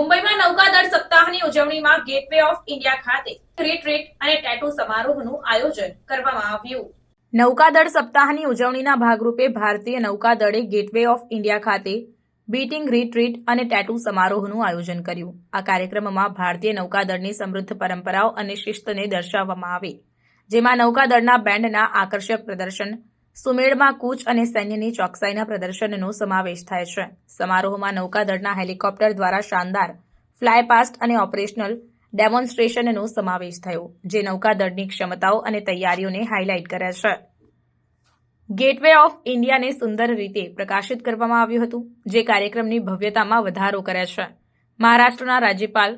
મુંબઈમાં નૌકાદળ સપ્તાહની ઉજવણીમાં ગેટવે ઓફ ઇન્ડિયા ખાતે રીટ્રીટ અને ટેટુ સમારોહનું આયોજન કરવામાં આવ્યું. નૌકાદળ સપ્તાહની ઉજવણીના ભાગરૂપે ભારતીય નૌકાદળે ગેટવે ઓફ ઇન્ડિયા ખાતે બીટિંગ રીટ્રીટ અને ટેટુ સમારોહનું આયોજન કર્યું. આ કાર્યક્રમમાં ભારતીય નૌકાદળની સમૃદ્ધ પરંપરાઓ અને શિસ્તને દર્શાવવામાં આવે, જેમાં નૌકાદળના બેન્ડના આકર્ષક પ્રદર્શન સુમેળમાં કૂચ અને સૈન્યની ચોકસાઈના પ્રદર્શનનો સમાવેશ થાય છે. સમારોહમાં નૌકાદળના હેલિકોપ્ટર દ્વારા શાનદાર ફ્લાયપાસ્ટ અને ઓપરેશનલ ડેમોન્સ્ટ્રેશનનો સમાવેશ થયો, જે નૌકાદળની ક્ષમતાઓ અને તૈયારીઓને હાઇલાઇટ કરે છે. ગેટવે ઓફ ઇન્ડિયાને સુંદર રીતે પ્રકાશિત કરવામાં આવ્યું હતું, જે કાર્યક્રમની ભવ્યતામાં વધારો કરે છે. મહારાષ્ટ્રના રાજ્યપાલ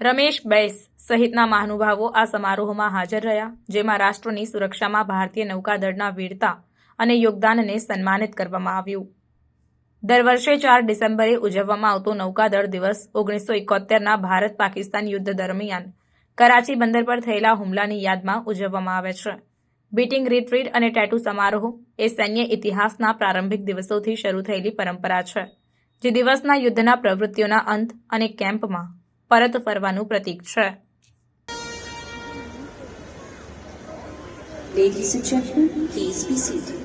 રમેશ બૈસ સહિતના મહાનુભાવો આ સમારોહમાં હાજર રહ્યા, જેમાં રાષ્ટ્રની સુરક્ષામાં ભારતીય નૌકાદળના વીરતા અને યોગદાનને સન્માનિત કરવામાં આવ્યું. દર વર્ષે ચાર ડિસેમ્બરે ઉજવવામાં આવતો નૌકાદળ દિવસ ઓગણીસો એકોતેરના ભારત પાકિસ્તાન યુદ્ધ દરમિયાન કરાચી બંદર પર થયેલા હુમલાની યાદમાં ઉજવવામાં આવે છે. બીટિંગ રિટ્રીટ અને ટેટુ સમારોહ એ સૈન્ય ઇતિહાસના પ્રારંભિક દિવસોથી શરૂ થયેલી પરંપરા છે જે દિવસના યુદ્ધના પ્રવૃત્તિઓના અંત અને કેમ્પમાં પરત ફરવાનું પ્રતીક છે. Ladies and gentlemen, please be seated.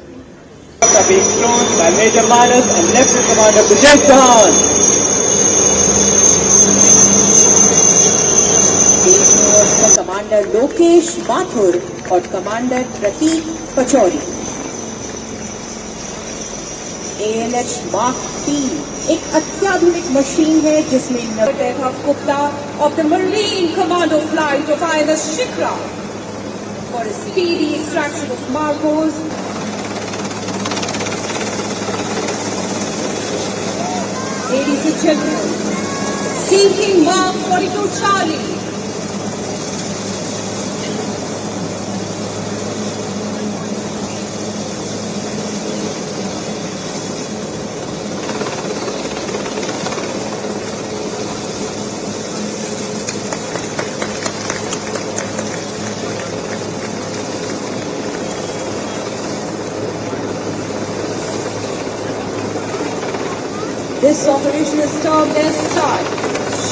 are being thrown by Major Manas and left in command of the Jaishan. Commander Lokesh Mathur और commander Prateek Pachauri ALH Mark एक अत्याधुनिक मशीन है जिसमें Gupta of the marine commando flight of I Shikra for speedy extraction of Marcos These are children. Seeking Mark 42 Charlie. This operation is termed as STAR,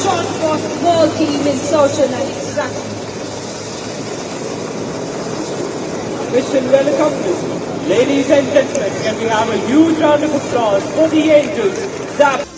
short for Small Team Insertion and Extraction. Mission well accomplished. Ladies and gentlemen, can we have a huge round of applause for the angels, ZAP